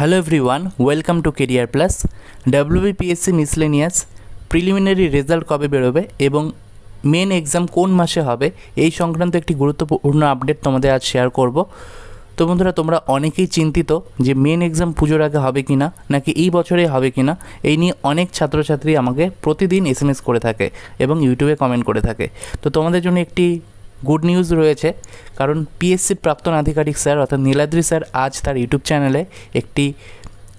Hello everyone welcome to career plus WBPSC miscellaneous preliminary result কবে বেরোবে এবং main exam কোন মাসে হবে, এই সংক্রান্ত একটি গুরুত্বপূর্ণ আপডেট তোমাদের আজ শেয়ার করব। তো বন্ধুরা, তোমরা অনেকেই চিন্তিত যে মেন এক্সাম পুজোর আগে হবে কি না নাকি এই বছরে হবে কি না এই নিয়ে অনেক ছাত্রছাত্রী আমাকে প্রতিদিন এস করে থাকে এবং ইউটিউবে কমেন্ট করে থাকে। তো তোমাদের জন্য একটি গুড নিউজ রয়েছে। কারণ পিএসসির প্রাক্তন আধিকারিক স্যার অর্থাৎ নীলাদ্রি স্যার আজ তার ইউটিউব চ্যানেলে একটি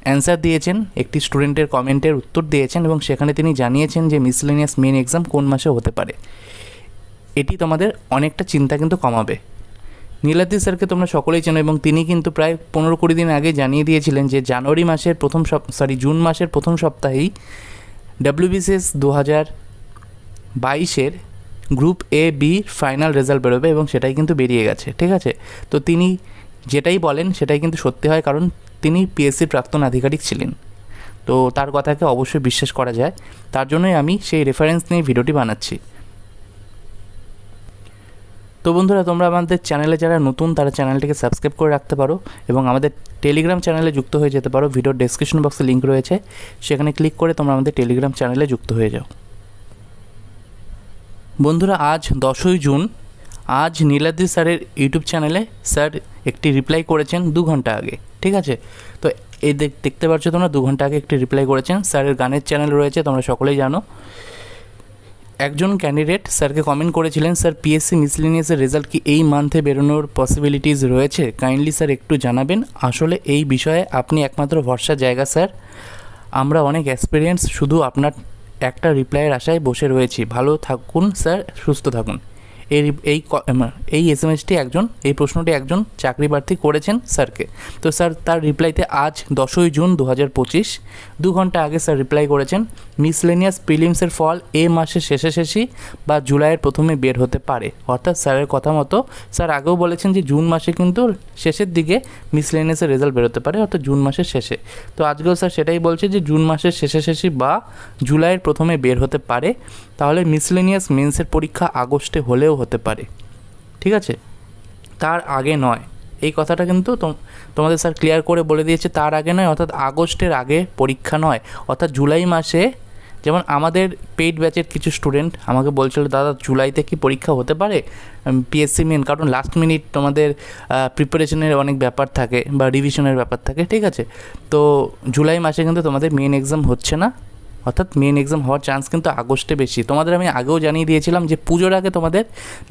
অ্যান্সার দিয়েছেন, একটি স্টুডেন্টের কমেন্টের উত্তর দিয়েছেন এবং সেখানে তিনি জানিয়েছেন যে মিসলেনিয়াস মেন এক্সাম কোন মাসে হতে পারে। এটি তোমাদের অনেকটা চিন্তা কিন্তু কমাবে। নীলাদ্রি স্যারকে তোমরা সকলেই চেনো এবং তিনি কিন্তু প্রায় পনেরো কুড়ি দিন আগে জানিয়ে দিয়েছিলেন যে জানুয়ারি মাসের প্রথম সপ সরি জুন মাসের প্রথম সপ্তাহেই ডাব্লিউবিসিএস দু হাজার বাইশের group A, B final result বেরোবে এবং সেটাই কিন্তু বেরিয়ে গেছে, ঠিক আছে? তো তিনি যেটাই বলেন সেটাই কিন্তু সত্যি হয়, কারণ তিনি পিএসসির প্রাক্তন আধিকারিক ছিলেন। তো তার কথাকে অবশ্যই বিশ্বাস করা যায়। তার জন্যই আমি সেই রেফারেন্স নিয়ে ভিডিওটি বানাচ্ছি। তো বন্ধুরা, তোমরা আমাদের চ্যানেলে যারা নতুন, তারা চ্যানেলটিকে সাবস্ক্রাইব করে রাখতে পারো এবং আমাদের টেলিগ্রাম চ্যানেলে যুক্ত হয়ে যেতে পারো। ভিডিওর ডেসক্রিপশন বক্সে লিঙ্ক রয়েছে। সেখানে ক্লিক করে তোমরা আমাদের টেলিগ্রাম চ্যানেলে যুক্ত হয়ে যাও। বন্ধুরা, আজ দশই জুন। আজ নীলাদ্রি স্যারের ইউটিউব চ্যানেলে স্যার একটি রিপ্লাই করেছেন দু ঘণ্টা আগে, ঠিক আছে? তো এই দেখ- দেখতে পাচ্ছ তোমরা, দু ঘণ্টা আগে একটি রিপ্লাই করেছেন। স্যারের গানের চ্যানেল রয়েছে, তোমরা সকলেই জানো। একজন ক্যান্ডিডেট স্যারকে কমেন্ট করেছিলেন, স্যার পিএসসি মিসলিনিয়াসের রেজাল্ট কি এই মান্থে বেরোনোর পসিবিলিটিস রয়েছে? কাইন্ডলি স্যার, একটু জানাবেন। আসলে এই বিষয়ে আপনি একমাত্র ভরসার জায়গা, স্যার। আমরা অনেক এক্সপিরিয়েন্স শুধু আপনার একটা রিপ্লাইয়ের আশায় বসে রয়েছি। ভালো থাকুন স্যার। সুস্থ থাকুন। এই এই এই এস এম এসটি একজন, এই প্রশ্নটি একজন চাকরি প্রার্থী করেছেন স্যারকে। তো স্যার, তার রিপ্লাইতে আজ দশই জুন দু হাজার পঁচিশ, দু ঘণ্টা আগে স্যার রিপ্লাই করেছেন, মিসলেনিয়াস প্রিলিমসের ফল এ মাসের শেষে শেষই বা জুলাইয়ের প্রথমে বের হতে পারে। অর্থাৎ স্যারের কথা মতো, স্যার আগেও বলেছেন যে জুন মাসে কিন্তু শেষের দিকে মিসলেনিয়াসের রেজাল্ট বেরোতে পারে, অর্থাৎ জুন মাসের শেষে। তো আজকেও স্যার সেটাই বলছে যে জুন মাসের শেষে শেষে বা জুলাইয়ের প্রথমে বের হতে পারে। তাহলে মিসলেনিয়াস মেন্সের পরীক্ষা আগস্টে হলেও হতে পারে। ঠিক আছে? তার আগে নয়। এই কথাটা কিন্তু তোম- তোমাদের স্যার ক্লিয়ার করে বলে দিয়েছে তার আগে নয়, অর্থাৎ আগস্টের আগে পরীক্ষা নয়। অর্থাৎ জুলাই মাসে যেমন আমাদের পেইড ব্যাচের কিছু স্টুডেন্ট আমাকে বলছিল, দাদা, জুলাইতে কি পরীক্ষা হতে পারে? পিএসসি মেন কারণ লাস্ট মিনিট তোমাদের প্রিপারেশনের অনেক ব্যাপার থাকে বা রিভিশনের ব্যাপার থাকে। ঠিক আছে? তো জুলাই মাসে কিন্তু তোমাদের মেন এক্সাম হচ্ছে না। অর্থাৎ মেন এক্সাম হওয়ার চান্স কিন্তু আগস্টে বেশি। তোমাদের আমি আগেও জানিয়ে দিয়েছিলাম যে পুজোর আগে তোমাদের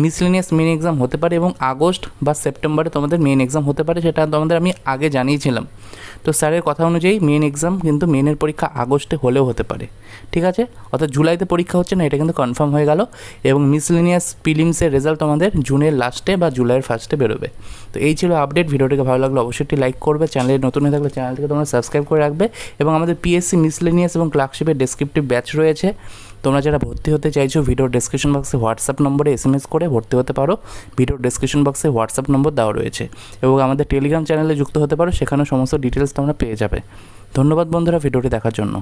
মিসলিনিয়াস মেন এক্সাম হতে পারে এবং আগস্ট বা সেপ্টেম্বরে তোমাদের মেন এক্সাম হতে পারে, সেটা তোমাদের আমি আগে জানিয়েছিলাম। তো স্যারের কথা অনুযায়ী মেন এক্সাম কিন্তু মেনের পরীক্ষা আগস্টে হলেও হতে পারে। ঠিক আছে? অর্থাৎ জুলাইতে পরীক্ষা হচ্ছে না, এটা কিন্তু কনফার্ম হয়ে গেল। এবং মিসলিনিয়াস প্রিলিমসের রেজাল্ট আমাদের জুনের লাস্টে বা জুলাইয়ের ফার্স্টে বেরোবে। তো এই ছিল আপডেট ভিডিওটিকে ভালো লাগল অবশ্যই একটি লাইক করবে। চ্যানেলে নতুন হয়ে থাকলে চ্যানেলটিকে তোমরা সাবস্ক্রাইব করে রাখবে। এবং আমাদের পিএসসি মিসলেনিয়াস এবং ক্লার্কশিপের ডেসক্রিপটিভ ব্যাচ রয়েছে। তোমরা যারা ভর্তি হতে চাইছো ভিডিওর ডেসক্রিপশন বক্সে হোয়াটসঅ্যাপ নম্বরে এস এম এস করে ভর্তি হতে পারো। ভিডিওর ডেসক্রিপশন বক্সে হোয়াটসঅ্যাপ নম্বর দেওয়া রয়েছে এবং আমাদের টেলিগ্রাম চ্যানেলে যুক্ত হতে পারো, সেখানেও সমস্ত ডিটেলস তোমরা পেয়ে যাবে। ধন্যবাদ বন্ধুরা ভিডিওটি দেখার জন্য।